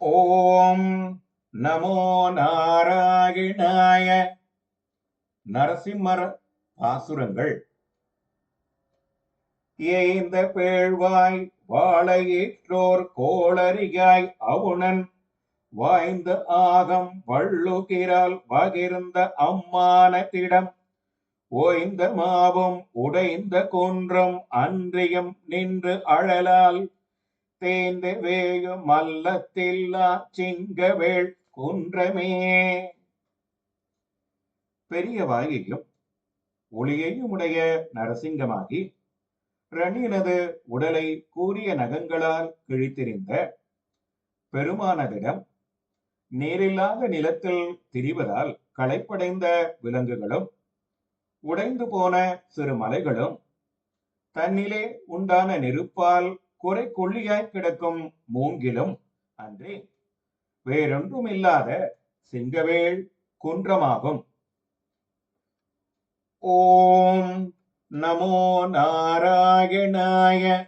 ஓம் நமோ நாராயணாய நரசிம்மர் பாசுரங்கள். ஏந்த பேழ்வாய் வாழையிற்றோர் கோளறியாய் அவுணன் வாய்ந்த ஆகம் வள்ளுகிறால் பகிர்ந்த அம்மானத்திடம் ஓய்ந்த மாவும் உடைந்த குன்றம் அன்றியும் நின்று அழலால் தேந்து வேயும் மல்லத்தில்லா சிங்கவேள் குன்றமே. பெரிய வாயையும் ஒளியையும் உடைய நரசிங்கமாகி ரணியனது உடலை கூறிய நகங்களால் கிழித்திருந்த பெருமானதிடம் நீரில்லாத நிலத்தில் திரிவதால் களைப்படைந்த விலங்குகளும் உடைந்து போன சிறு மலைகளும் தன்னிலே உண்டான நெருப்பால் குறை கொள்ளியாய் கிடக்கும் மூங்கிலும் அன்றி. வேறொன்றுமில்லாத சிங்கவேள் குன்றமாகும். ஓம் நமோ நாராயணாய